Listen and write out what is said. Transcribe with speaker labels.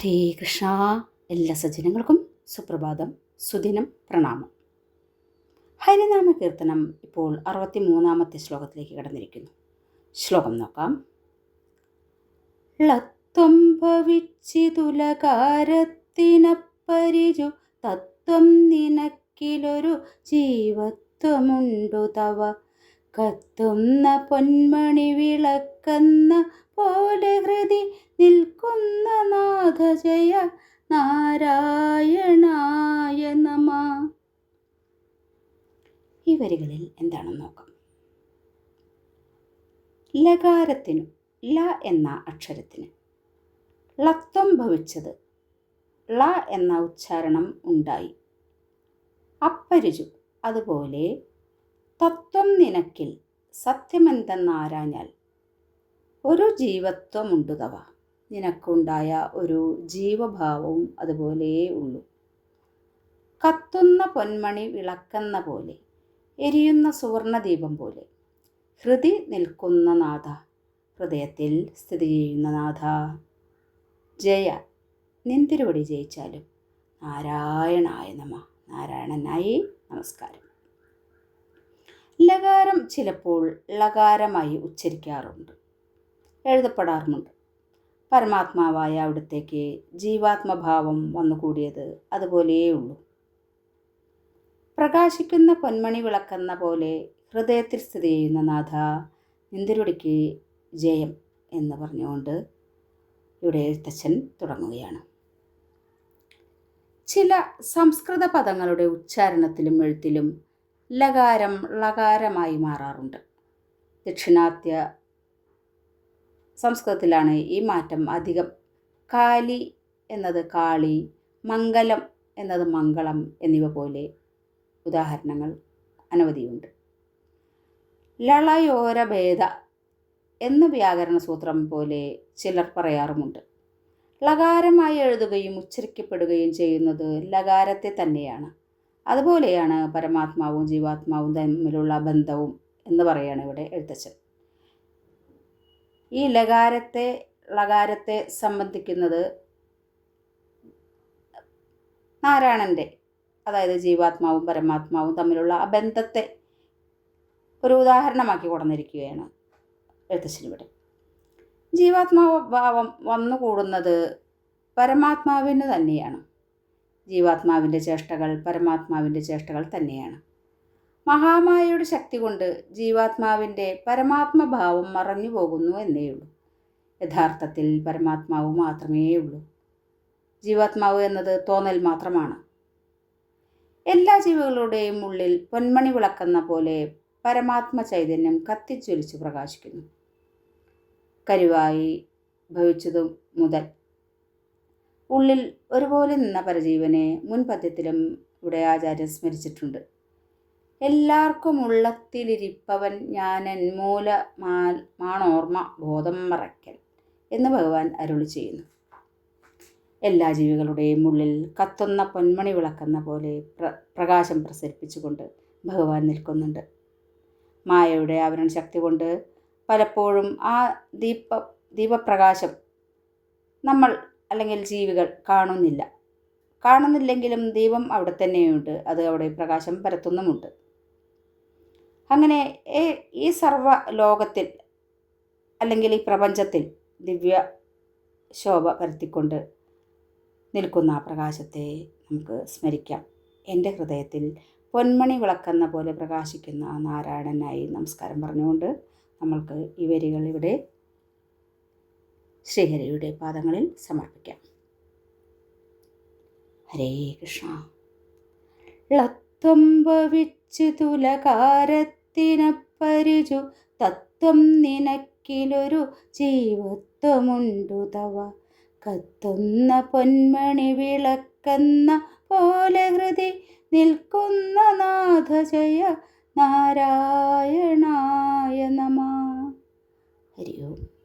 Speaker 1: ഹരേ കൃഷ്ണ. എല്ലാ സജ്ജനങ്ങൾക്കും സുപ്രഭാതം സുദിനം പ്രണാമം. ഹരിനാമ കീർത്തനം ഇപ്പോൾ അറുപത്തി മൂന്നാമത്തെ ശ്ലോകത്തിലേക്ക് കടന്നിരിക്കുന്നു. ശ്ലോകം നോക്കാം. ലത്വം ഭവിച്ചിതുലകാരത്തിനപ്പരിചു തത്വം നിനക്കിലൊരു ജീവത്വമുണ്ടു തവ. കത്തുന്ന പൊന്മണി വിളക്കുന്ന പോലെ ഹൃതി നിൽക്കുന്ന നാഥജയ നാരായണായ നമ. ഈ വരികളിൽ എന്താണെന്ന് നോക്കാം. ലകാരത്തിനു ല എന്ന അക്ഷരത്തിന് ലത്വം ഭവിച്ചത് ള എന്ന ഉച്ചാരണം ഉണ്ടായി. അപ്പരിചു അതുപോലെ തത്വം നിനക്കിൽ സത്യമെന്തെന്നാരാഞ്ഞാൽ ഒരു ജീവത്വമുണ്ടുതവ നിനക്കുണ്ടായ ഒരു ജീവഭാവവും അതുപോലെ ഉള്ളൂ. കത്തുന്ന പൊന്മണി വിളക്കെന്ന പോലെ എരിയുന്ന സുവർണദീപം പോലെ. ഹൃതി നിൽക്കുന്ന നാഥ ഹൃദയത്തിൽ സ്ഥിതി ചെയ്യുന്ന നാഥ. ജയ നിന്തിരുവടി ജയിച്ചാലും നാരായണായ നമ. നാരായണനായി നമസ്കാരം. ലകാരം ചിലപ്പോൾ ലകാരമായി ഉച്ചരിക്കാറുണ്ട്. എഴുതപ്പെടാറുമുണ്ട്. പരമാത്മാവായ അവിടത്തേക്ക് ജീവാത്മഭാവം വന്നുകൂടിയത് അതുപോലേ ഉള്ളൂ പ്രകാശിക്കുന്ന പൊന്മണി വിളക്കെന്ന പോലെ ഹൃദയത്തിൽ സ്ഥിതി ചെയ്യുന്ന നാഥ നിന്തിരുടിക്ക് ജയം എന്ന് പറഞ്ഞുകൊണ്ട് ഇവിടെ എഴുത്തച്ഛൻ തുടങ്ങുകയാണ്. ചില സംസ്കൃത പദങ്ങളുടെ ഉച്ചാരണത്തിലും എഴുത്തിലും ലകാരം ലകാരമായി മാറാറുണ്ട്. ദക്ഷിണാത്യ സംസ്കൃതത്തിലാണ് ഈ മാറ്റം അധികം. കാലി എന്നത് കാളി മംഗലം എന്നത് മംഗളം എന്നിവ പോലെ ഉദാഹരണങ്ങൾ അനവധിയുണ്ട്. ലളയോരഭേദ എന്ന വ്യാകരണ സൂത്രം പോലെ ചിലർ പറയാറുമുണ്ട്. ലകാരമായി എഴുതുകയും ഉച്ചരിക്കപ്പെടുകയും ചെയ്യുന്നത് ലകാരത്തെ തന്നെയാണ്. അതുപോലെയാണ് പരമാത്മാവും ജീവാത്മാവും തമ്മിലുള്ള ബന്ധവും എന്ന് പറയുകയാണ് ഇവിടെ എഴുത്തച്ഛൻ. ഈ ലകാരത്തെ ലകാരത്തെ സംബന്ധിക്കുന്നത് നാരായണന്റെ അതായത് ജീവാത്മാവും പരമാത്മാവും തമ്മിലുള്ള ആ ബന്ധത്തെ ഒരു ഉദാഹരണമാക്കി കൊടന്നിരിക്കുകയാണ് എഴുത്തച്ഛൻ ഇവിടെ. ജീവാത്മാവ് ഭാവം വന്നുകൂടുന്നത് പരമാത്മാവിന് തന്നെയാണ്. ജീവാത്മാവിന്റെ ചേഷ്ടകൾ പരമാത്മാവിന്റെ ചേഷ്ടകൾ തന്നെയാണ്. മഹാമായയുടെ ശക്തി കൊണ്ട് ജീവാത്മാവിന്റെ പരമാത്മഭാവം മറഞ്ഞു പോകുന്നു എന്നേയുള്ളൂ യഥാർത്ഥത്തിൽ പരമാത്മാവ് മാത്രമേ ഉള്ളൂ. ജീവാത്മാവ് എന്നത് തോന്നൽ മാത്രമാണ്. എല്ലാ ജീവികളുടെയും ഉള്ളിൽ പൊന്മണി വിളക്കുന്ന പോലെ പരമാത്മ ചൈതന്യം കത്തിച്ചൊലിച്ച് പ്രകാശിക്കുന്നു. കരുവായി ഭവിച്ചതു മുതൽ ഉള്ളിൽ ഒരുപോലെ നിന്ന പരജീവനെ മുൻപദ്യത്തിലും ഇവിടെ ആചാര്യൻ സ്മരിച്ചിട്ടുണ്ട്. എല്ലാവർക്കും ഉള്ളത്തിലിരിപ്പവൻ ഞാനൻ മൂല മാണോർമ്മ ബോധം മറയ്ക്കൽ എന്ന് ഭഗവാൻ അരുളി ചെയ്യുന്നു. എല്ലാ ജീവികളുടെയും ഉള്ളിൽ കത്തുന്ന പൊന്മണി വിളക്കുന്ന പോലെ പ്ര പ്രകാശം പ്രസരിപ്പിച്ചുകൊണ്ട് ഭഗവാൻ നിൽക്കുന്നുണ്ട്. മായയുടെ ആവരണ ശക്തി കൊണ്ട് പലപ്പോഴും ആ ദീപ ദീപപ്രകാശം നമ്മൾ അല്ലെങ്കിൽ ജീവികൾ കാണുന്നില്ല. കാണുന്നില്ലെങ്കിലും ദൈവം അവിടെ തന്നെയുണ്ട്. അത് അവിടെ പ്രകാശം പരത്തുന്നുമുണ്ട്. അങ്ങനെ ഈ സർവ ലോകത്തിൽ അല്ലെങ്കിൽ ഈ പ്രപഞ്ചത്തിൽ ദിവ്യ ശോഭ പരത്തിക്കൊണ്ട് നിൽക്കുന്ന ആ പ്രകാശത്തെ നമുക്ക് സ്മരിക്കാം. എന്റെ ഹൃദയത്തിൽ പൊന്മണി വിളക്കെന്ന പോലെ പ്രകാശിക്കുന്ന ആ നാരായണനായി നമസ്കാരം പറഞ്ഞുകൊണ്ട് നമ്മൾക്ക് ഈ വരികൾ ഇവിടെ ശ്രീഹരിയുടെ പാദങ്ങളിൽ സമർപ്പിക്കാം. ഹരേ കൃഷ്ണ. ലത്വം ഭവിച്ചു തുലകാരത്തിനപ്പരിചു തത്വം നിനക്കിലൊരു ജീവത്വമുണ്ടു തവ കത്തുന്ന പൊന്മണി വിളക്കെന്ന പോലെ ഹൃതി നിൽക്കുന്ന നാഥജയ നാരായണായ നമ. ഹരി ഓം